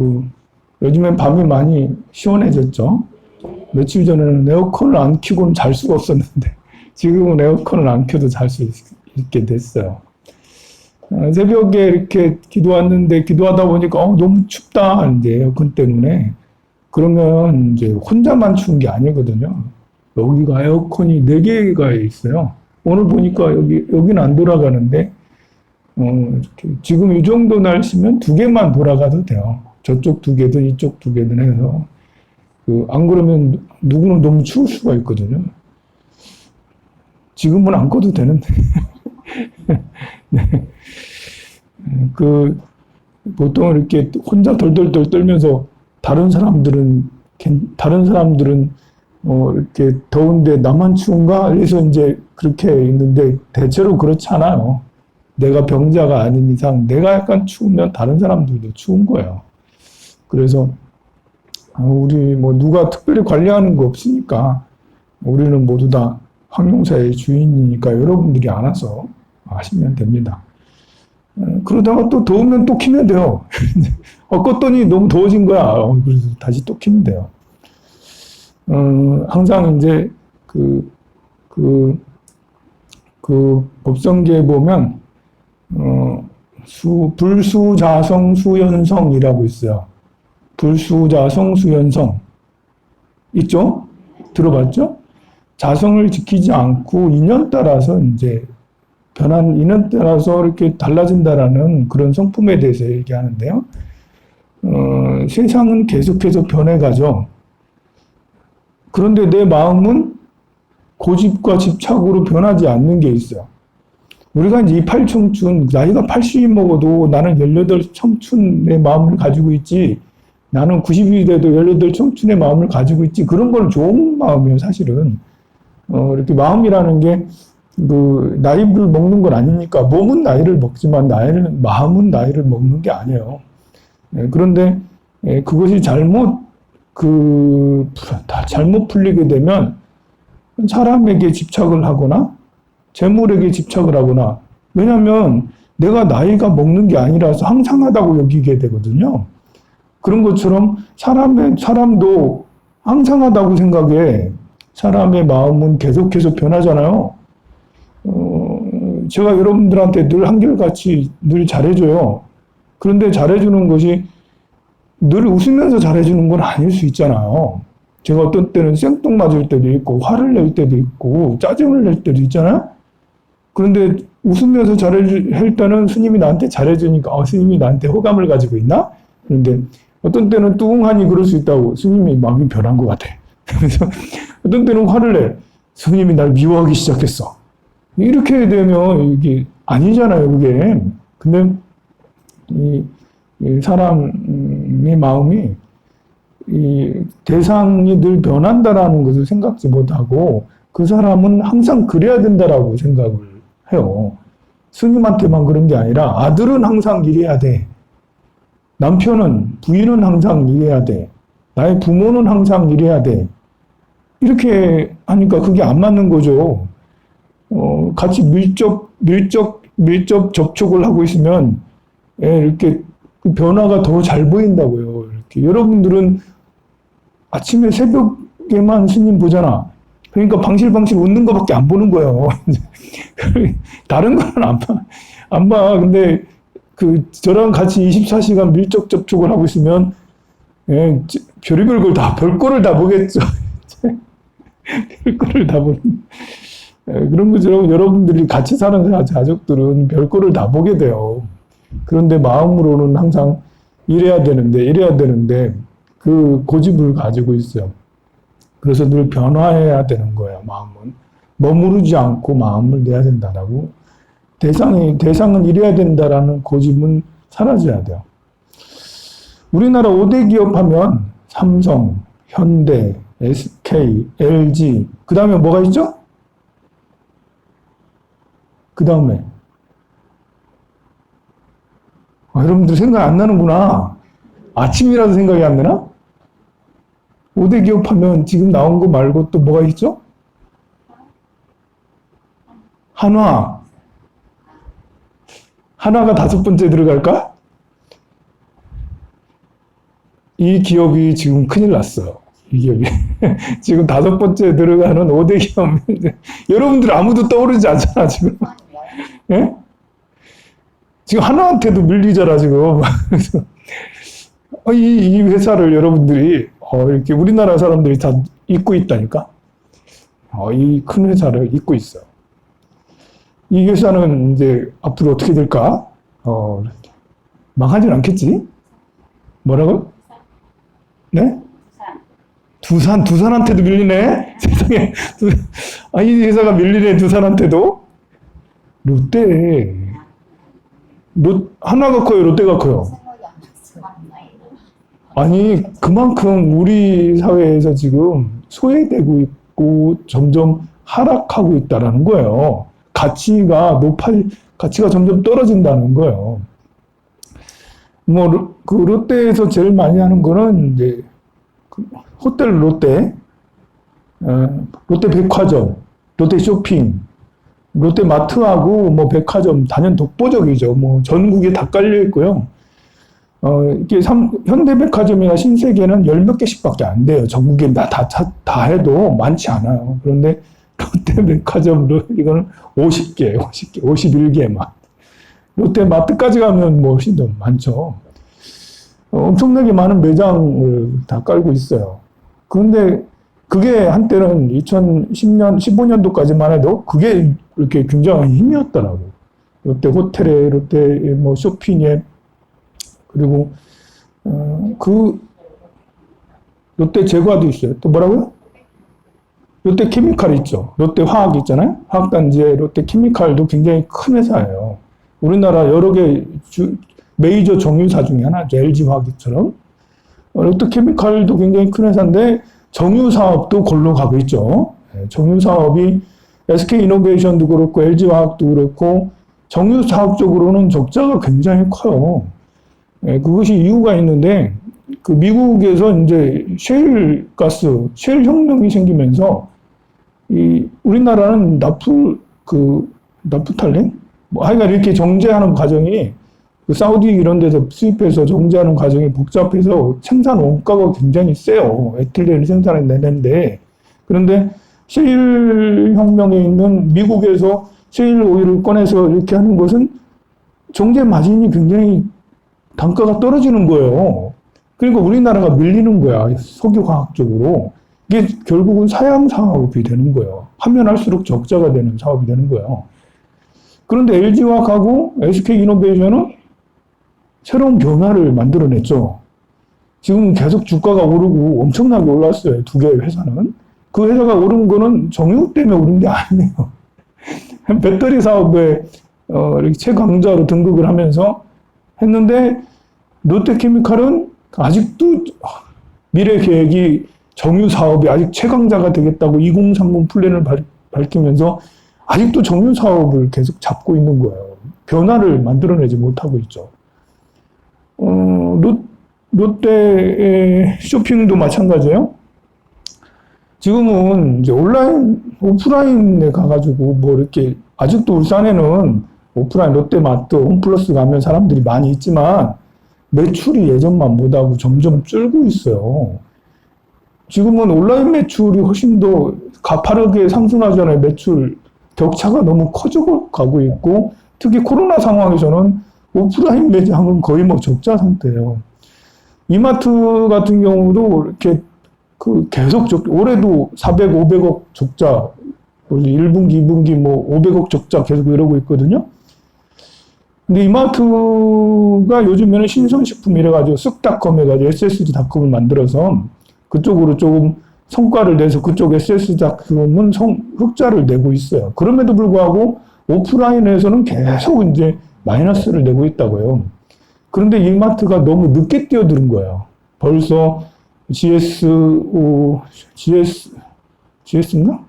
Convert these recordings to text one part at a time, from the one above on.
그 요즘엔 밤이 많이 시원해졌죠. 며칠 전에는 에어컨을 안 켜고는 잘 수가 없었는데 지금은 에어컨을 안 켜도 잘 수 있게 됐어요. 어, 새벽에 이렇게 기도 왔는데 기도하다 보니까 어, 너무 춥다 이제 에어컨 때문에 그러면 이제 혼자만 추운 게 아니거든요. 여기가 에어컨이 네 개가 있어요. 오늘 보니까 여기 여기는 안 돌아가는데 어, 지금 이 정도 날씨면 두 개만 돌아가도 돼요. 저쪽 두 개든 이쪽 두 개든 해서 그 안 그러면 누구는 너무 추울 수가 있거든요. 지금은 안 꺼도 되는데. 네. 그 보통 이렇게 혼자 덜덜덜 떨면서 다른 사람들은 괜- 다른 사람들은 어 이렇게 더운데 나만 추운가? 그래서 이제 그렇게 있는데 대체로 그렇지 않아요. 내가 병자가 아닌 이상 내가 약간 추우면 다른 사람들도 추운 거예요. 그래서 어, 우리 뭐 누가 특별히 관리하는 거 없으니까 우리는 모두 다 황룡사의 주인이니까 여러분들이 알아서 하시면 됩니다. 어, 그러다가 또 더우면 또 키면 돼요. 어, 껐더니 너무 더워진 거야. 어, 그래서 다시 또 키면 돼요. 어, 항상 이제 그, 그, 그 법성계에 보면, 어, 수, 불수자성 수연성이라고 있어요. 불수자 성 수연성. 있죠? 들어봤죠? 자성을 지키지 않고 인연 따라서 이제 변한 인연 따라서 이렇게 달라진다라는 그런 성품에 대해서 얘기하는데요. 어, 세상은 계속해서 변해가죠. 그런데 내 마음은 고집과 집착으로 변하지 않는 게 있어요. 우리가 이제 이팔 청춘, 나이가 80이 먹어도 나는 18 청춘의 마음을 가지고 있지, 나는 90이 돼도 18 청춘의 마음을 가지고 있지, 그런 건 좋은 마음이에요, 사실은. 어, 이렇게 마음이라는 게, 그, 나이를 먹는 건 아니니까, 몸은 나이를 먹지만, 나이를, 마음은 나이를 먹는 게 아니에요. 예, 그런데, 예, 그것이 잘못, 그, 다 잘못 풀리게 되면, 사람에게 집착을 하거나, 재물에게 집착을 하거나, 왜냐면, 내가 나이가 먹는 게 아니라서 항상하다고 여기게 되거든요. 그런 것처럼 사람의, 사람도 항상하다고 생각해. 사람의 마음은 계속해서 변하잖아요. 어, 제가 여러분들한테 늘 한결같이 늘 잘해줘요. 그런데 잘해주는 것이 늘 웃으면서 잘해주는 건 아닐 수 있잖아요. 제가 어떤 때는 생뚱 맞을 때도 있고, 화를 낼 때도 있고, 짜증을 낼 때도 있잖아요. 그런데 웃으면서 잘해줄 때는 스님이 나한테 잘해주니까, 어, 스님이 나한테 호감을 가지고 있나? 그런데 어떤 때는 뚱하니 그럴 수 있다고 스님이 마음이 변한 것 같아. 그래서 어떤 때는 화를 내. 스님이 날 미워하기 시작했어. 이렇게 되면 이게 아니잖아요, 그게. 근데 이, 이 사람의 마음이 이 대상이 늘 변한다라는 것을 생각지 못하고 그 사람은 항상 그래야 된다라고 생각을 해요. 스님한테만 그런 게 아니라 아들은 항상 이래야 돼. 남편은, 부인은 항상 이래야 돼. 나의 부모는 항상 이래야 돼. 이렇게 하니까 그게 안 맞는 거죠. 어, 같이 밀접, 밀접, 밀접 접촉을 하고 있으면, 예, 이렇게 그 변화가 더 잘 보인다고요. 이렇게. 여러분들은 아침에 새벽에만 스님 보잖아. 그러니까 방실방실 웃는 거밖에 안 보는 거예요. 다른 거는 안 봐. 안 봐. 근데 그 저랑 같이 24시간 밀접 접촉을 하고 있으면 예, 지- 별의별 걸 다, 별거를 다 보겠죠. 별거를 다 보는. 예, 그런 것처럼 여러분들이 같이 사는 가- 가족들은 별거를 다 보게 돼요. 그런데 마음으로는 항상 이래야 되는데, 이래야 되는데, 그 고집을 가지고 있어요. 그래서 늘 변화해야 되는 거예요, 마음은. 머무르지 않고 마음을 내야 된다라고. 대상이, 대상은 이래야 된다라는 고집은 사라져야 돼요. 우리나라 5대 기업 하면 삼성, 현대, SK, LG, 그 다음에 뭐가 있죠? 그 다음에. 아, 여러분들 생각 안 나는구나. 아침이라도 생각이 안 나나? 5대 기업 하면 지금 나온 거 말고 또 뭐가 있죠? 한화. 한화가 다섯 번째 들어갈까? 이 기업이 지금 큰일 났어요. 이 기업이. 지금 다섯 번째 들어가는 5대 기업. 여러분들 아무도 떠오르지 않잖아, 지금. 예? 지금 하나한테도 밀리잖아, 지금. 이, 이 회사를 여러분들이 어, 이렇게 우리나라 사람들이 다 잊고 있다니까. 어, 이 큰 회사를 잊고 있어요. 이 회사는 이제 앞으로 어떻게 될까? 어, 망하진 않겠지? 뭐라고? 네? 두산, 두산한테도 밀리네? 세상에. 두- 아, 이 회사가 밀리네, 두산한테도? 롯데. 롯, 하나가 커요, 롯데가 커요? 아니, 그만큼 우리 사회에서 지금 소외되고 있고 점점 하락하고 있다라는 거예요. 가치가 높아, 가치가 점점 떨어진다는 거예요. 뭐, 로- 그 롯데에서 제일 많이 하는 거는 이제 그 호텔 롯데, 어, 롯데 백화점, 롯데 쇼핑, 롯데 마트하고 뭐 백화점 단연 독보적이죠. 뭐 전국에 다 깔려 있고요. 어, 이게 삼, 현대백화점이나 신세계는 열 몇 개씩밖에 안 돼요. 전국에 다, 다, 다, 다 해도 많지 않아요. 그런데 롯데백화점, 로- 이거는 50개, 50개, 51개만. 롯데마트까지 가면 뭐 훨씬 더 많죠. 어, 엄청나게 많은 매장을 다 깔고 있어요. 그런데 그게 한때는 2010년, 15년도까지만 해도 그게 이렇게 굉장히 힘이었더라고요. 롯데 호텔에, 롯데 뭐 쇼핑에, 그리고, 어, 그, 롯데 제과도 있어요. 또 뭐라고요? 롯데 케미칼 있죠. 롯데 화학 있잖아요. 화학단지에 롯데 케미칼도 굉장히 큰 회사예요. 우리나라 여러 개 주, 메이저 정유사 중에 하나죠. LG 화학처럼. 어, 롯데 케미칼도 굉장히 큰 회사인데 정유 사업도 골로 가고 있죠. 예, 정유 사업이 SK 이노베이션도 그렇고 LG 화학도 그렇고 정유 사업 쪽으로는 적자가 굉장히 커요. 예, 그것이 이유가 있는데 그 미국에서 이제 셰일 가스, 셰일 혁명이 생기면서 이 우리나라는 나프 그 나프탈렌 뭐 하여간 이렇게 정제하는 과정이 그 사우디 이런 데서 수입해서 정제하는 과정이 복잡해서 생산 원가가 굉장히 세요. 에틸렌을 생산해내는데 그런데 셰일 혁명에 있는 미국에서 셰일 오일을 꺼내서 이렇게 하는 것은 정제 마진이 굉장히 단가가 떨어지는 거예요. 그러니까 우리나라가 밀리는 거야. 석유화학 쪽으로. 이게 결국은 사양 사업이 되는 거예요. 하면 할수록 적자가 되는 사업이 되는 거예요. 그런데 LG화학하고 SK이노베이션은 새로운 변화를 만들어냈죠. 지금 계속 주가가 오르고 엄청나게 올랐어요. 두 개의 회사는. 그 회사가 오른 거는 정유 때문에 오른 게 아니에요. 배터리 사업에 어, 이렇게 최강자로 등극을 하면서 했는데 롯데케미칼은 아직도 미래 계획이 정유 사업이 아직 최강자가 되겠다고 2030 플랜을 발, 밝히면서 아직도 정유 사업을 계속 잡고 있는 거예요. 변화를 만들어내지 못하고 있죠. 어, 롯, 롯데의 쇼핑도 마찬가지예요. 지금은 이제 온라인, 오프라인에 가가지고 뭐 이렇게 아직도 울산에는 오프라인 롯데마트, 홈플러스 가면 사람들이 많이 있지만 매출이 예전만 못하고 점점 줄고 있어요. 지금은 온라인 매출이 훨씬 더 가파르게 상승하잖아요. 매출 격차가 너무 커지고 가고 있고 특히 코로나 상황에서는 오프라인 매장은 거의 뭐 적자 상태예요. 이마트 같은 경우도 이렇게 그 계속 적, 올해도 400, 500억 적자, 원래 1분기, 2분기 뭐 500억 적자 계속 이러고 있거든요. 근데 이마트가 요즘에는 신선식품 이래가지고 쓱닷컴 해가지고 SSG닷컴을 만들어서 그쪽으로 조금 성과를 내서 그쪽 SS닷컴은 성, 흑자를 내고 있어요. 그럼에도 불구하고 오프라인에서는 계속 이제 마이너스를 내고 있다고요. 그런데 이마트가 너무 늦게 뛰어드는 거예요. 벌써 GSO, GS, GS인가?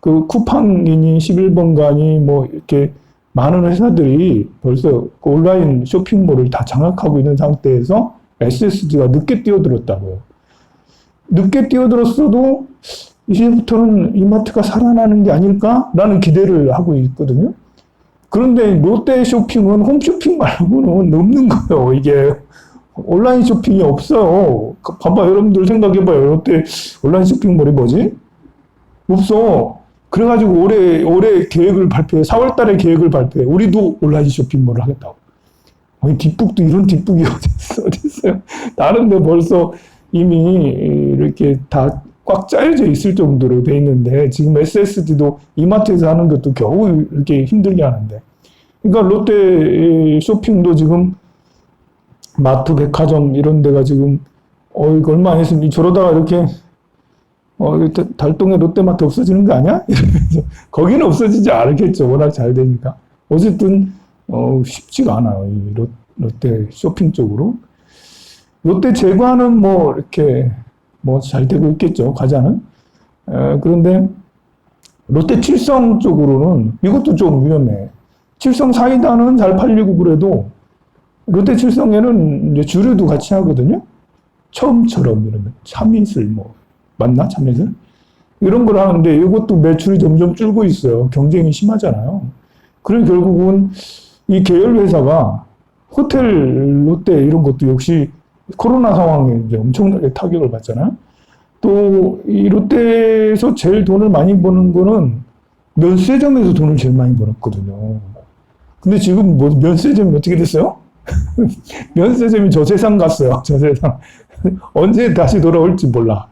그 쿠팡이니 11번가니 뭐 이렇게 많은 회사들이 벌써 그 온라인 쇼핑몰을 다 장악하고 있는 상태에서 SSG가 늦게 뛰어들었다고요. 늦게 뛰어들었어도 이제부터는 이마트가 살아나는 게 아닐까라는 기대를 하고 있거든요. 그런데 롯데 쇼핑은 홈쇼핑 말고는 없는 거예요. 이게 온라인 쇼핑이 없어요. 그 봐봐, 여러분들 생각해봐요. 롯데 온라인 쇼핑몰이 뭐지? 없어. 그래가지고 올해, 올해 계획을 발표해. 4월 달에 계획을 발표해. 우리도 온라인 쇼핑몰을 하겠다고. 아니, 뒷북도 이런 뒷북이 어딨어, 어딨어요. 다른데 벌써 이미 이렇게 다 꽉 짜여져 있을 정도로 돼 있는데, 지금 SSD도 이마트에서 하는 것도 겨우 이렇게 힘들게 하는데. 그러니까 롯데 쇼핑도 지금 마트, 백화점 이런 데가 지금 어 이거 얼마 안 했으면 저러다가 이렇게 어 달동에 롯데마트 없어지는 거 아니야? 이러면서 거기는 없어지지 않겠죠. 워낙 잘 되니까. 어쨌든 어 쉽지가 않아요. 이 롯, 롯데 쇼핑 쪽으로. 롯데 제과는 뭐 이렇게 뭐 잘 되고 있겠죠. 과자는. 에, 그런데 롯데 칠성 쪽으로는 이것도 좀 위험해. 칠성 사이다는 잘 팔리고 그래도 롯데 칠성에는 이제 주류도 같이 하거든요. 처음처럼 이러면 참이슬 뭐 맞나 참이슬 이런 걸 하는데 이것도 매출이 점점 줄고 있어요. 경쟁이 심하잖아요. 그래서 결국은 이 계열 회사가 호텔 롯데 이런 것도 역시 코로나 상황에 이제 엄청나게 타격을 받잖아요. 또 이 롯데에서 제일 돈을 많이 버는 거는 면세점에서 돈을 제일 많이 벌었거든요. 근데 지금 뭐 면세점이 어떻게 됐어요? 면세점이 저 세상 갔어요. 저 세상. 언제 다시 돌아올지 몰라.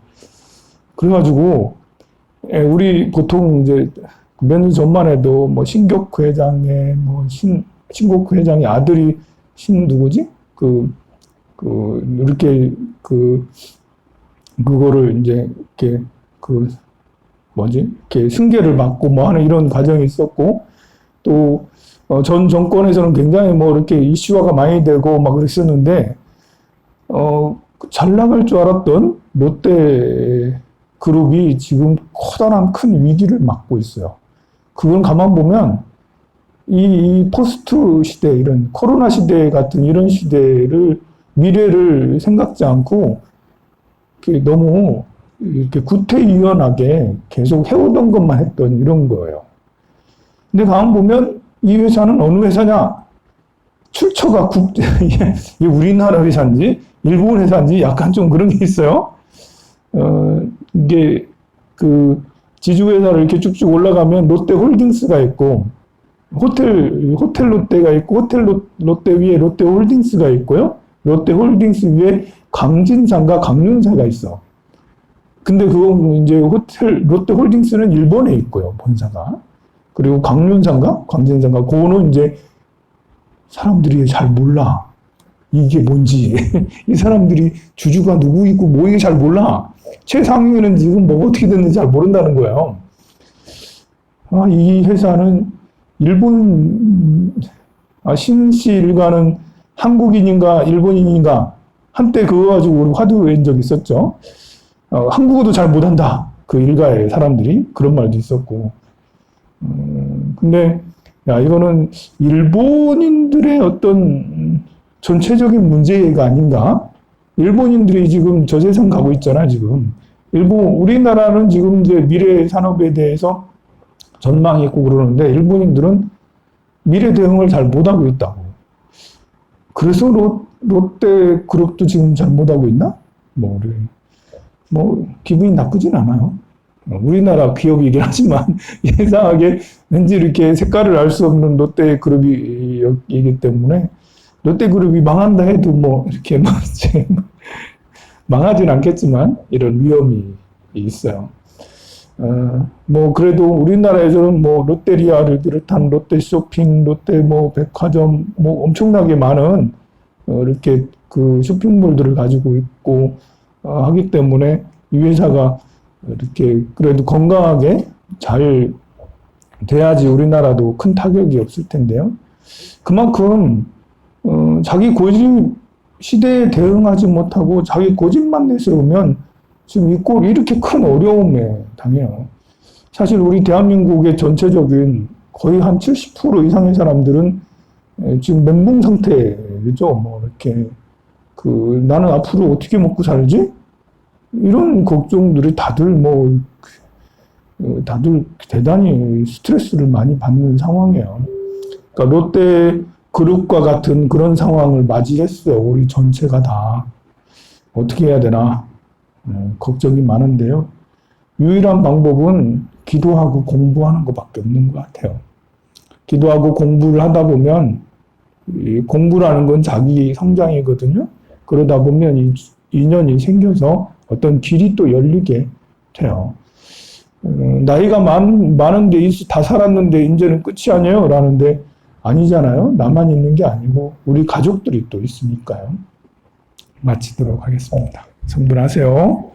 그래가지고, 예, 우리 보통 이제 몇 년 전만 해도 뭐 신격 회장의 뭐 신, 신국 회장의 아들이 신 누구지? 그, 그, 이렇게 그, 그거를 이제 이렇게 그, 뭐지? 이렇게 승계를 받고 뭐 하는 이런 과정이 있었고, 또, 어, 전 정권에서는 굉장히 뭐 이렇게 이슈화가 많이 되고 막 그랬었는데, 어, 잘 나갈 줄 알았던 롯데 그룹이 지금 커다란 큰 위기를 맞고 있어요. 그건 가만 보면 이, 이 포스트 시대, 이런 코로나 시대 같은 이런 시대를 미래를 생각지 않고 너무 이렇게 구태의연하게 계속 해오던 것만 했던 이런 거예요. 근데 가만 보면 이 회사는 어느 회사냐? 출처가 국제, 우리나라 회사인지, 일본 회사인지 약간 좀 그런 게 있어요. 어, 이게 그 지주회사를 이렇게 쭉쭉 올라가면 롯데 홀딩스가 있고, 호텔, 호텔 롯데가 있고, 호텔 롯- 롯데 위에 롯데 홀딩스가 있고요. 롯데 홀딩스 위에 강진사가 강윤사가 있어. 근데 그거 이제 호텔, 롯데 홀딩스는 일본에 있고요, 본사가. 그리고 강윤상가, 광진상가, 그거는 이제 사람들이 잘 몰라. 이게 뭔지. 이 사람들이 주주가 누구이고 뭐이게 잘 몰라. 최상위는 지금 뭐 어떻게 됐는지 잘 모른다는 거예요. 아, 이 회사는 일본, 아, 신씨 일가는 한국인인가 일본인인가 한때 그거 가지고 우리 화두인 적 있었죠. 어, 한국어도 잘 못한다. 그 일가의 사람들이 그런 말도 있었고. 음, 근데 야 이거는 일본인들의 어떤 전체적인 문제가 아닌가? 일본인들이 지금 저세상 가고 있잖아 지금. 일본 우리나라는 지금 이제 미래 산업에 대해서 전망이 있고 그러는데 일본인들은 미래 대응을 잘 못하고 있다고. 그래서 롯, 롯데 그룹도 지금 잘 못하고 있나? 뭐, 그래. 뭐 기분이 나쁘진 않아요. 어, 우리나라 기업이긴 하지만 이상하게 왠지 이렇게 색깔을 알 수 없는 롯데 그룹이기 때문에 롯데 그룹이 망한다 해도 뭐 이렇게 망하진 않겠지만 이런 위험이 있어요. 어, 뭐 그래도 우리나라에서는 뭐 롯데리아를 비롯한 롯데 쇼핑, 롯데 뭐 백화점 뭐 엄청나게 많은 어, 이렇게 그 쇼핑몰들을 가지고 있고 어, 하기 때문에 이 회사가 이렇게 그래도 건강하게 잘 돼야지 우리나라도 큰 타격이 없을 텐데요. 그만큼 어, 자기 고집 시대에 대응하지 못하고 자기 고집만 내세우면 지금 이꼴 이렇게 큰 어려움에 당해요. 사실 우리 대한민국의 전체적인 거의 한 70% 이상의 사람들은 에, 지금 멘붕 상태죠. 뭐 이렇게 그 나는 앞으로 어떻게 먹고 살지? 이런 걱정들이 다들 뭐 어, 다들 대단히 스트레스를 많이 받는 상황이에요. 그러니까 롯데 그룹과 같은 그런 상황을 맞이했어요. 우리 전체가 다. 어떻게 해야 되나, 어, 걱정이 많은데요. 유일한 방법은 기도하고 공부하는 것밖에 없는 것 같아요. 기도하고 공부를 하다 보면, 이 공부라는 건 자기 성장이거든요. 그러다 보면 이 인연이 생겨서 어떤 길이 또 열리게 돼요. 어, 나이가 많, 많은데 이- 다 살았는데 이제는 끝이 아니에요. 라는데 아니잖아요. 나만 있는 게 아니고 우리 가족들이 또 있으니까요. 마치도록 하겠습니다. 성불하세요.